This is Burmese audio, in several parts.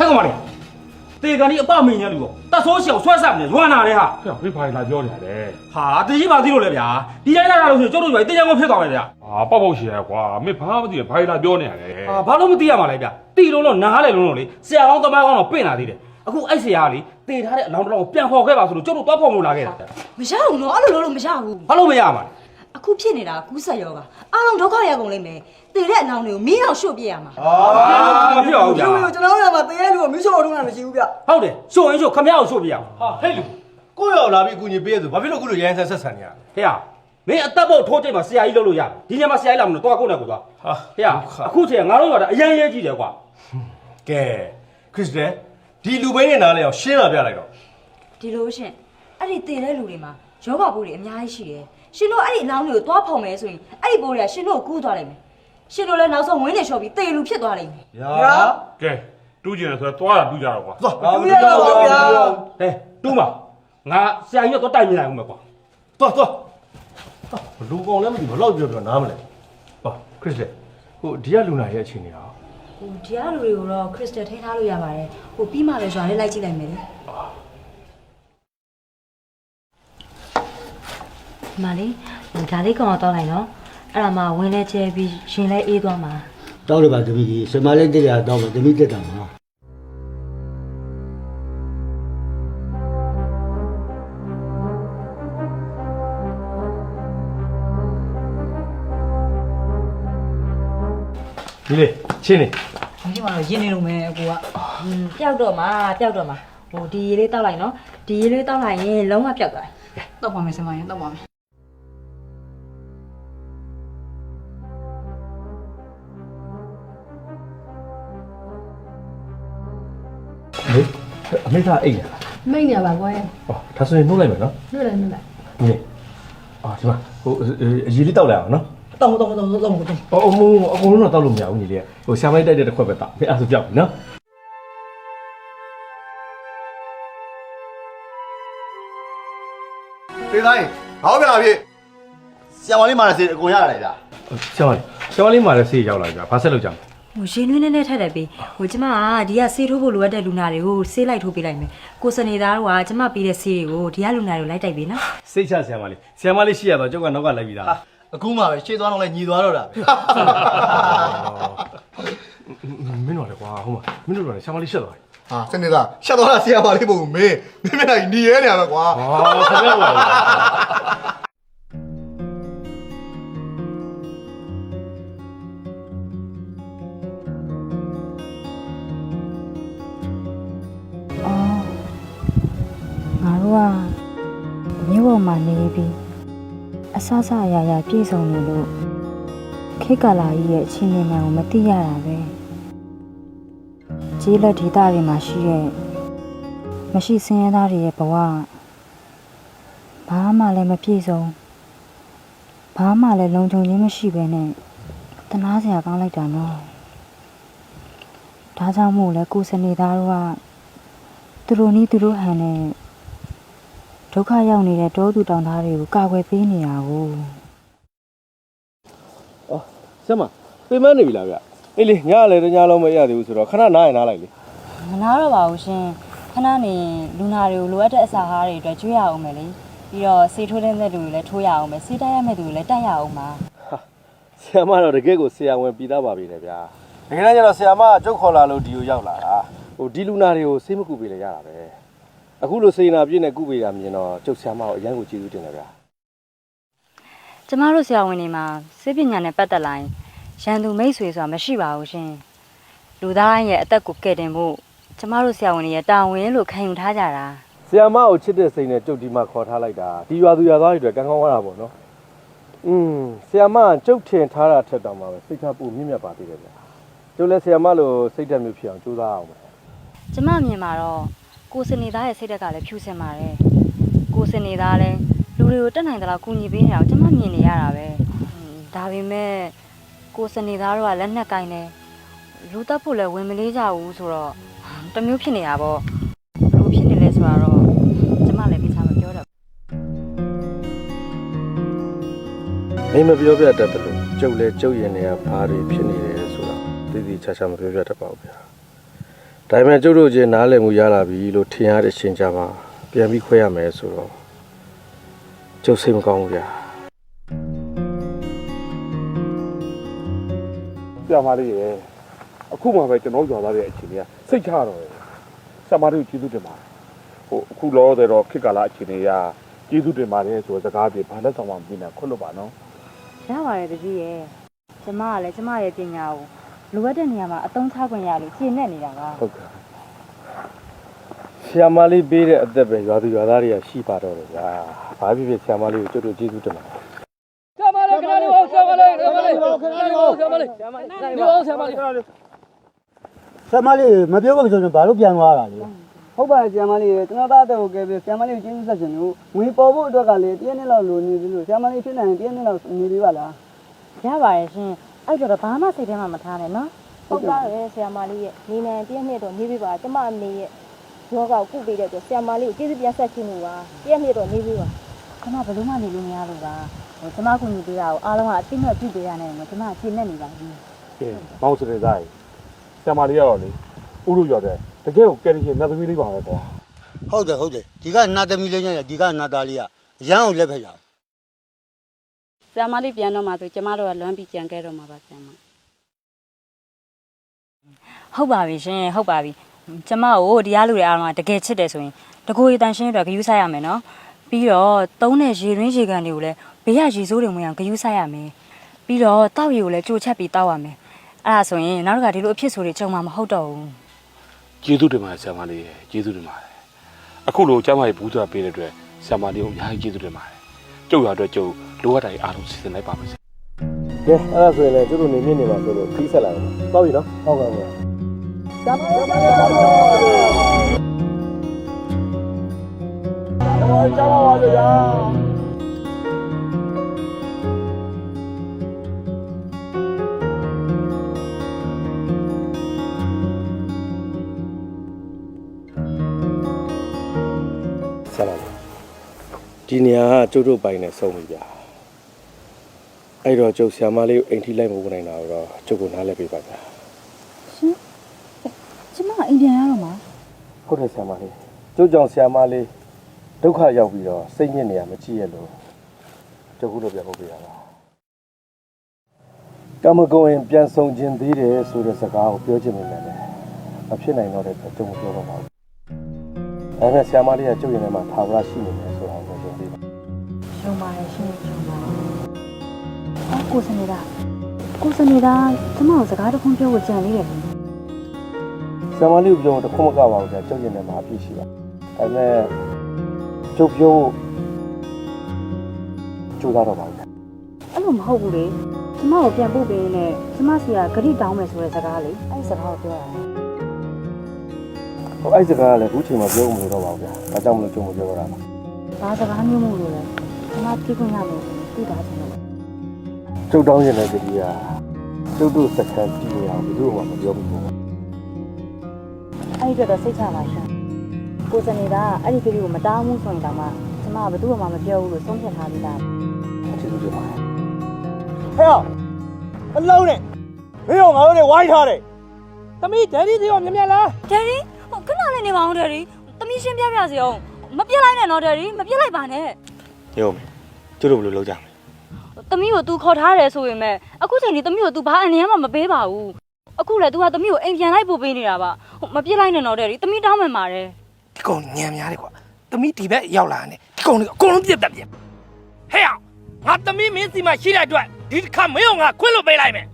ဟဲ့ကောင်မလေးတေကန်ဒီအပမင်းညာလူပေါ့တတ်ဆိုးရှောင်ဆွဲဆက်နေရွာနာလေဟာဟဲ့ဖေးဖိုင်လာပြောနေရတယ်ဟာတကြီးပါသေးလို့လေဗျာဒီတိုင်းလာတာလို့ဆိုကျုပ်တို့ပဲတေချောင်းဖြစ်သွားမယ်ဗျာအာပေါက်ပေါက်ရှည်ရကွာမင်းဘာမှမသိဘူးဖိုင်လာပြောနေရတယ်ဟာဘာလို့မသိရမှာလဲဗျာတီလုံးတော့နားလေလုံးတော့လေဆရာကောင်းသမားကောင်းတော့ပင့်လာသေးတယ်အခုအဲ့ဆရာကလေတေထားတဲ့အလောင်းတစ်လောင်းကိုပြန်ခေါ်ခဲ့ပါဆိုလို့ကျုပ်တို့သွားဖော်လို့လာခဲ့တာမရဘူးနော်အဲ့လိုလုပ်လို့မရဘူးဘာလို့မရမှာလဲ အခုဖြစ်နေတာကူးဆက်ရောကအားလုံးဒုက္ခရကုန်လိမ့်မယ်တည်တဲ့အနောင်တွေကိုမီးအောင်ရှို့ပြရမှာမဖြစ်အောင်ဗျာကျွန်တော်တို့ကတရေလူကိုမီးရှို့တော့တာမရှိဘူးဗျဟုတ်တယ်ရှို့ရင်ရှို့ခမရအောင်ရှို့ပြရအောင်ဟာဟဲ့လူကိုယ့်ရောက်လာပြီးကူညီပေးရဆိုဘာဖြစ်လို့အခုလိုရိုင်းဆက်ဆက်ဆံနေရလဲဟေ့ရမင်းအသက်ဖို့ထိုးချိန်မှာဆရာကြီးလုပ်လို့ရတယ်ဒီညမှာဆရာကြီးလာမလို့တော့ကိုယ့်နဲ့ကိုယ်သွားဟာဟေ့ရအခုချိန်ငါတို့ရောအရင်ရေးကြည့်တယ်ကွာကဲခရစ်စတန်ဒီလူပိန်းနဲ့နားလဲအောင်ရှင်းလာပြလိုက်တော့ဒီလိုရှင်အဲ့ဒီတည်တဲ့လူတွေမှာယောဂပိုးတွေအများကြီးရှိတယ် ရှင်တို့အဲ့ဒီအလောင်းတွေကိုသွားဖုံမယ်ဆိုရင်အဲ့ဒီပိုးတွေကရှင်တို့ကိုကူးသွားလိမ့်မယ်ရှင်တို့လည်းနောက်ဆုံးဝင်းနေလျှော်ပြီးတည်လူဖြစ်သွားလိမ့်မယ်ညာကဲတူးကျင်တယ်ဆိုတော့သွားတာတူးကြတော့ကွာသွားလူရတော့ပါဗျာဟဲ့တူးမငါဆရာကြီးတော့တိုက်မြင်နိုင်ဦးမယ်ကွာသွားသွားလူကောင်လည်းမသိဘူးဘလောက်ပြောပြောနားမလဲဟောခရစ်စတန်ဟိုဒီကလူနာရဲ့အခြေအနေဟာဟိုဒီကလူတွေကိုတော့ခရစ်စတယ်ထိန်းထားလို့ရပါတယ်ဟိုပြီးမှလည်းရွာလေးလိုက်ကြည့်လိုက်မယ်လေ မလေးဟိုဒါလေးကောင်တော့လိုက်နော်အဲ့ဒါမှဝင်းလဲကျဲပြီးရှင်လဲအေးသွားမှာတောက်ရပါသမီးကြီးစမလေးတက်ရတော့မသမီးတက်တာမှာဒီလေချင်းနေဒီမှာရင်းနေလို့မယ်အကိုကอืมပျောက်တော့မှာပျောက်တော့မှာဟိုဒီရေလေးတောက်လိုက်နော်ဒီရေလေးတောက်လိုက်ရင်လုံးဝပျောက်သွားတယ်တော့ပါမယ်စမရင်တော့ပါမယ် လေအမေကအိတ်ရလားမိတ်နေပါကွယ်ဟောဒါဆိုရင်နှုတ်လိုက်မယ်နော်နှုတ်လိုက်နှုတ်လိုက်ဒီလေအာဒီမှာဟိုအရေးလေးတောက်လိုက်အောင်နော်တော့တော့တော့တော့တော့အော်အမအကုန်လုံးတော့တောက်လို့မရဘူးညီလေးဟိုရှာမိုက်တိုက်တဲ့တစ်ခွက်ပဲတောက်မင်းအဲ့ဒါဆိုပြောက်ပြီနော်ဖေးတိုင်းဟောပြဖြစ်ဆရာမလေးမာနစေအကုန်ရရတယ်ဗျာရှာမလေးရှာမလေးမှာလည်းဆေးရောက်လာကြဘာဆက်လုပ်ကြမလဲ ဟိုရှင်နှင်းနဲ့ထက်တယ်ပြီးဟိုကျမကဒီကဆေးထိုးဖို့လိုအပ်တဲ့လူနာတွေကိုဆေးလိုက်ထိုးပေးလိုက်မယ်ကိုစနေသားတို့ကကျမပေးတဲ့ဆေးတွေကိုဒီကလူနာတွေကိုလိုက်တိုက်ပေးနော်စိတ်ချဆရာမလေးဆရာမလေးရှိရတော့ကျုပ်ကနောက်ကလိုက်ပြီးသားအခုမှပဲရှေ့သွားတော့လဲညီသွားတော့တာပဲမင်းတို့လည်းကွာဟုတ်မှာမင်းတို့လည်းဆရာမလေးရှက်သွားပြီဟာစနေသားရှက်သွားတာဆရာမလေးပုံမင်းမင်းမျက်နှာကြီးညီရဲနေရပဲကွာဟာခင်ဗျာ ဆအဆအရာရာပြည့်စုံနေလို့ခေတ်ကာလကြီးရဲ့အခြေအနေမှန်ကိုမသိရတာပဲကျေးလက်ဒေသတွေမှာရှိတဲ့မရှိစင်းရဲသားတွေရဲ့ဘဝကဘာမှလည်းမပြည့်စုံဘာမှလည်းလုံခြုံခြင်းမရှိဘဲနဲ့တနာစရာကောင်းလိုက်တာနော်ဒါကြောင့်မို့လဲကိုယ်စနေသားတို့ကသူတို့နီးသူတို့ဟန်နဲ့ ဒုက္ခရောက်နေတဲ့တောသူတောင်သားတွေကိုကာကွယ်ပေးနေတာကိုဆရာမပြင်မနေပြီလားဗျအေးလေညလည်းတညလုံးမရသေးဘူးဆိုတော့ခဏနားရင်နားလိုက်လေမနာတော့ပါဘူးရှင်ခဏနေလူနာတွေကိုလိုအပ်တဲ့အစာအားတွေအတွက်ကျွေးရအောင်မယ်လေပြီးတော့စေထိုးတဲ့တဲ့လူတွေလည်းထိုးရအောင်မယ်စေးတိုက်ရမယ့်သူတွေလည်းတိုက်ရအောင်ပါဆရာမတော့တကယ့်ကိုဆရာဝန်ပြီးသားပါပြီလေဗျာတကယ်တမ်းကျတော့ဆရာမကကျုပ်ခေါ်လာလို့ဒီကိုရောက်လာတာဟိုဒီလူနာတွေကိုဆေးမကူပေးလေရတာပဲ အခုလိုစေနာပြည့်နဲ့ကုပေးတာမြင်တော့ကျုပ်ဆရာမကိုအရန်ကိုကျေးဇူးတင်တယ်ဗျာကျမတို့ဆရာဝန်တွေမှာစေပညာနဲ့ပတ်သက်လာရင်ရန်သူမိတ်ဆွေဆိုတာမရှိပါဘူးရှင်လူသားတိုင်းရဲ့အသက်ကိုကယ်တင်ဖို့ကျမတို့ဆရာဝန်တွေရဲ့တာဝန်လို့ခံယူထားကြတာဆရာမကိုချစ်တဲ့စိတ်နဲ့ကျုပ်ဒီမှာခေါ်ထားလိုက်တာဒီရွာသူရွာသားတွေအတွက်ကံကောင်းသွားတာပေါ့နော်อืมဆရာမကကျုပ်ထင်ထားတာထက်တောင်မှပဲစိတ်ထားပူမြင့်မြတ်ပါသေးတယ်ဗျာကျုပ်လည်းဆရာမလိုစိတ်ဓာတ်မျိုးဖြစ်အောင်ကြိုးစားအောင်ပဲကျမမြင်မှာတော့ ကိုစနေသားရဲ့စိတ်ဓာတ်ကလည်းဖြူစင်ပါတယ်ကိုစနေသားလည်းလူတွေကိုတက်နိုင်သလောက်ကူညီပေးနေတာကိုကျမမြင်နေရတာပဲဟွန်းဒါပေမဲ့ကိုစနေသားတို့ကလက်နက်ကင်တယ်လူတက်ဖို့လည်းဝင်မလေးကြဘူးဆိုတော့တစ်မျိုးဖြစ်နေတာပေါ့ဘလို့ဖြစ်နေလဲဆိုတော့ကျမလည်းပြချမပြောတော့မင်းမပြောပြတတ်တယ်လို့ကျုပ်လည်းကျုပ်ရင်တွေကဘာတွေဖြစ်နေတယ်ဆိုတော့သိသိချာချာမပြောပြတတ်ပါဘူးဗျာ ဒါပေမဲ့ကျုပ်တို့ချင်းနားလည်မှုရလာပြီလို့ထင်ရတဲ့အချိန်ကြမှာပြန်ပြီးခွဲရမယ်ဆိုတော့ကျုပ်စိတ်မကောင်းဘူးဗျာဆရာမလေးရဲ့အခုမှပဲကျွန်တော်ရွာသားရဲ့အခြေအနေကစိတ်ချတော့တယ်ဆရာမလေးကိုကျေးဇူးတင်ပါတယ်ဟိုအခုလောဆယ်တော့ခေတ်ကာလအခြေအနေကကျေးဇူးတင်ပါတယ်ဆိုတဲ့စကားပြေဘာလက်ဆောင်မှမပြနိုင်ခွတ်လို့ပါနော်ရပါတယ်တကြီးရဲ့ကျမကလည်းကျမရဲ့ပညာကို လိုအပ်တဲ့နေရာမှာအသုံးချခွင့်ရလို့ရှင်းနေနေတာပါဟုတ်ကဲ့ဆရာမလေးပေးတဲ့အသက်ပဲရွာသူရွာသားတွေကရှိပါတော့တယ်ဗျာဘာဖြစ်ဖြစ်ဆရာမလေးကိုကျုပ်တို့ကျေးဇူးတင်ပါတယ်ဆရာမလေးမပြောဘူးဆိုရင်ဘာလို့ပြန်သွားတာလဲဟုတ်ပါရဲ့ဆရာမလေးရေကျွန်တော်သားအသက်ကိုကဲပြီးဆရာမလေးကိုကျေးဇူးဆက်ရှင်လို့ငွေပေါ်ဖို့အတွက်ကလည်းတရက်နှစ်လောက်လိုနေပြီလို့ဆရာမလေးဖြစ်နိုင်ရင်တရက်နှစ်လောက်နေပြီပါလားရပါတယ်ရှင် အဲ့တော့ဘာမှစိတ်ထဲမှာမထားနဲ့နော်ဟုတ်ပါရဲ့ဆရာမလေးရဲ့နေနိုင်တရက်နှစ်တော့နေပြီပါကျမအမေရဲ့ယောဂကိုကုပေးတဲ့အတွက်ဆရာမလေးကိုကျေးဇူးပြန်ဆက်ချင်လို့ပါတရက်နှစ်တော့နေပြီပါကျမဘယ်လို့မှနေလို့မရလို့ပါဟိုကျမကူညီပေးတာကိုအားလုံးကအတိအမဲ့ပြုပေးရနိုင်တယ်ကျမရှင်းနေနေပါပြီကဲမောင်စတဲ့သားကြီးဆရာမလေးကတော့လေဥရုရွာတဲ့တကယ်ကိုကယ်ရီရှင်နတ်သမီးလေးပါပဲကွာဟုတ်တယ်ဟုတ်တယ်ဒီကနာသမီးလေးနဲ့ဒီကနာသားလေးကအရန်ကိုလက်ဖက်ရဆ ရာမလေးပြန်တော့မှဆိုကျမတို့ကလွမ်းပြီးကြံခဲ့တော့မှာပါဆရာမဟုတ်ပါပြီရှင်ဟုတ်ပါပြီကျမကိုဒီရားလူတွေအားလုံးကတကယ်ချစ်တယ်ဆိုရင်တကူရီတန်ရှင်းအတွက်ဂယူးဆိုင်ရမယ်နော်ပြီးတော့သုံးတဲ့ရေရင်းရေကန်တွေကိုလည်းဘေးရရေစိုးတွေဝင်အောင်ဂယူးဆိုင်ရမယ်ပြီးတော့တောက်ရီကိုလည်းကြိုချက်ပြီးတောက်ရမယ်အဲ့ဒါဆိုရင်နောက်တစ်ခါဒီလိုအဖြစ်ဆိုတွေကြုံမှာမဟုတ်တော့ဘူးကျေးဇူးတင်ပါတယ်ဆရာမလေးရဲ့ကျေးဇူးတင်ပါတယ်အခုလိုကျမရဲ့ဘူးစွာပေးတဲ့အတွက်ဆရာမလေးကိုအများကြီးကျေးဇူးတင်ပါတယ် ကျုပ်ရွာအတွက်ကျုပ်လိုအပ်တာအားလုံးစီစဉ်လိုက်ပါမယ်ကဲအဲ့ဒါဆိုရင်လည်းကျုပ်တို့နေမြင့်နေမှာဆိုလို့ခီးဆက်လာတယ်ပေါ့ပြီနော်ဟုတ်ကဲ့ပါဆက် ဒီနေရာကကျုပ်တို့ပိုင်နေဆုံးပြီဗျာအဲ့တော့ကျုပ်ဆရာမလေးကိုအိမ်ထိလိုက်မဝင်နိုင်တာတော့ကျုပ်ကိုနားလဲပေးပါဗျာကျမအိန္ဒိယရတော့မှာဟုတ်တယ်ဆရာမလေးကျုပ်ကြောင့်ဆရာမလေးဒုက္ခရောက်ပြီးတော့စိတ်ညစ်နေရမကြည့်ရလို့ကျုပ်ခုလိုပြန်ဖို့ပြရတာကမ္မကုံရင်ပြန်ဆောင်ခြင်းသေးတယ်ဆိုတဲ့စကားကိုပြောချင်နေတယ်မဖြစ်နိုင်တော့တဲ့အတွက်ကျုပ်မပြောတော့ပါဘူးဒါပေမဲ့ဆရာမလေးကကျုပ်ရင်ထဲမှာသာဝရရှိနေတယ်ဆိုတာကိုပြောပြပါ ရှုံပါတယ်ရှင်ရှုံပါတယ်အော်ကိုစနေတာကိုစနေတာကျမကိုစကားတစ်ခုပြောဖို့ကြံသေးတယ်ဆရာမလေးကိုပြောတော့တခုမကပါဘူးကြာကျုပ်ရင်ထဲမှာအပြည့်ရှိပါဒါပေမဲ့ကျုပ်ပြောကြိုးစားတော့ပါဘူးအဲ့လိုမဟုတ်ဘူးလေကျမကိုပြန်ပို့ပေးရင်လည်းကျမစီကဂရိတောင်းမယ်ဆိုတဲ့စကားလေအဲ့ဒီစကားကိုပြောတာဟိုအဲ့စကားကလည်းအခုချိန်မှာပြောမလို့တော့ပါဘူးဗျာ။ဒါကြောင့်မလို့ကြုံမပြောတော့တာပါဘာစကားမျိုးမို့လို့လဲ ကျမပြေးခွင့်ရမယ်သိတာချင်လို့။ကျုပ်တောင်းရင်လည်းကြည်ရကျုပ်တို့စက္ကန့်ကြည့်နေအောင်ဘယ်သူမှမပြောဘူးပေါ့အဲ့ဒီတော့စိတ်ချပါရှင်ကိုစနေတာအဲ့ဒီကလေးကိုမတောင်းဘူးဆိုရင်တော့မှကျမကဘယ်သူမှမပြောဘူးလို့ဆုံးဖြတ်ထားပြီးသား။ကျေးဇူးတင်ပါတယ်ဟဲ့အလုံးနဲ့မင်းတို့ငါတို့တွေဝိုင်းထားတယ်သမီးဒယ်ဒီစီရောမြင်မြင်လားဒယ်ရီဟိုခဏလေးနေပါဦးဒယ်ရီသမီးရှင်းပြပြစီအောင်မပြစ်လိုက်နဲ့နော်ဒယ်ရီမပြစ်လိုက်ပါနဲ့။ ညို့မယ်ကျုပ်တို့ဘယ်လိုလုပ်ကြမလဲ သမီးကို तू ခေါ်ထားတယ်ဆိုရင်မဲ့အခုချိန်ဒီသမီးကို तू ဘာအနေနဲ့မှမပေးပါဘူးအခုလေ तू ကသမီးကိုအိမ်ပြန်လိုက်ပို့ပေးနေတာပါဟိုမပြစ်လိုက်နဲ့နော်ဒယ်ရီသမီးတောင်းမှန်ပါတယ် ဒီကောင်ညံများတယ်ကွာသမီးဒီဘက်ရောက်လာတယ်ဒီကောင်တွေအကုန်လုံးပြတ်တက်ပြတ်ဟဲ့အောင်ငါသမီးမင်းစီမှာရှိတဲ့အတွက်ဒီတစ်ခါမင်းတို့ငါခွင့်လွှတ်ပေးလိုက်မယ်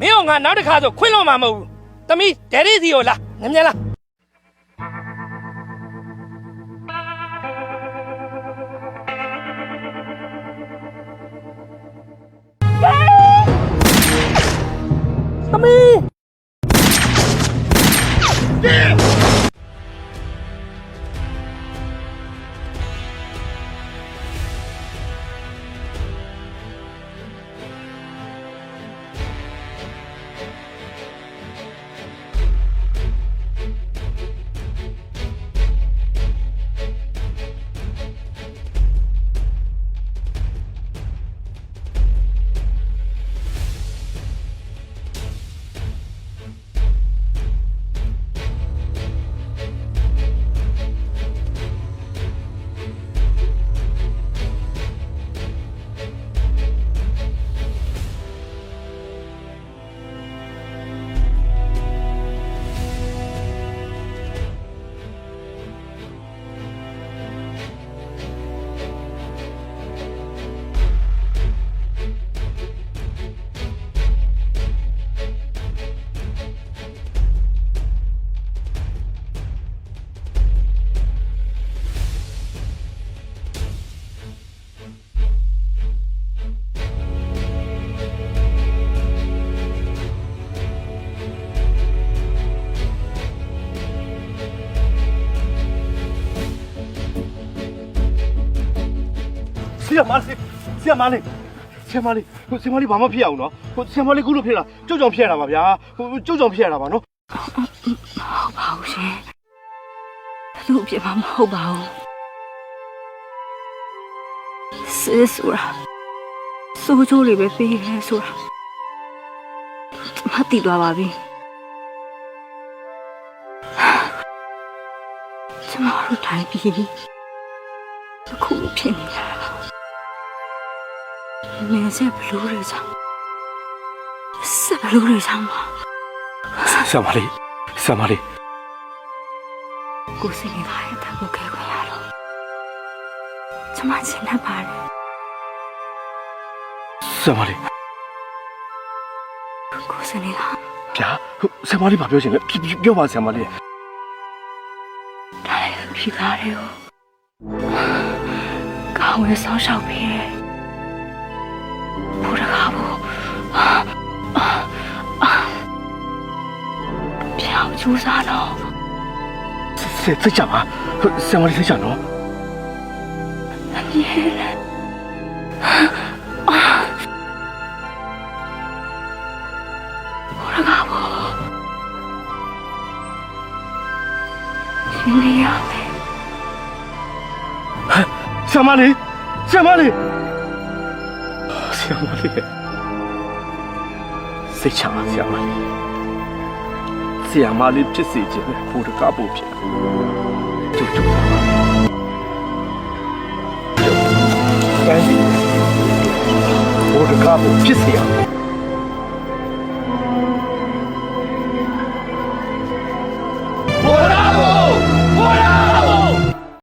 မင်းတို့ငါနောက်တစ်ခါဆိုခွင့်လွှတ်မှာမဟုတ်ဘူးသမီးဒယ်ရီစီကိုလာညံများလား มี ရာမလေးဆရာမလေးဆရာမလေးဟိုဆရာမလေးဘာမှဖြစ်အောင်နော်ဟိုဆရာမလေးခုလိုဖြစ်လာကြောက်ကြောင်ဖြစ်ရတာပါဗျာဟိုကြောက်ကြောင်ဖြစ်ရတာပါနော်ဟုတ်ပါဘူးရှင်သူ့အဖြစ်မှမဟုတ်ပါဘူးဆေးဆိုတာစိုးချိုးလေးပဲပေးတယ်ဆိုတာမသိသွားပါပြီကျမတို့တိုင်းပြည်အခုလိုဖြစ်နေရတာ နေစေဘလူးတွေကြောင့်ဆက်ဘလူးတွေကြောင့်ပါဆရာမလေးဆရာမလေးကိုစင်နေတာရဲ့တကူခဲခွင့်ရတော့ကျမချင်တတ်ပါတယ်ဆရာမလေးကိုစင်နေတာဗျာဟိုဆရာမလေးဘာပြောချင်လဲပြောပါဆရာမ ပြောင်းကျူးစားတော့စိတ်စိတ်ချပါဆရာမလေးစိတ်ချနော်အမြဲတမ်းဘုရားကဘုရှင်နေရမယ်ဆရာမလေးဆရာမလေးဆရာမလေး စိတ်ချပါဆရာမလေးဆရာမလေးဖြစ်စေခြင်းနဲ့ဘုရားကဘုဖြစ်ကျုပ်ကျုပ်ပါကျုပ်ကဲဘုရားကဘုဖြစ်စေရမယ်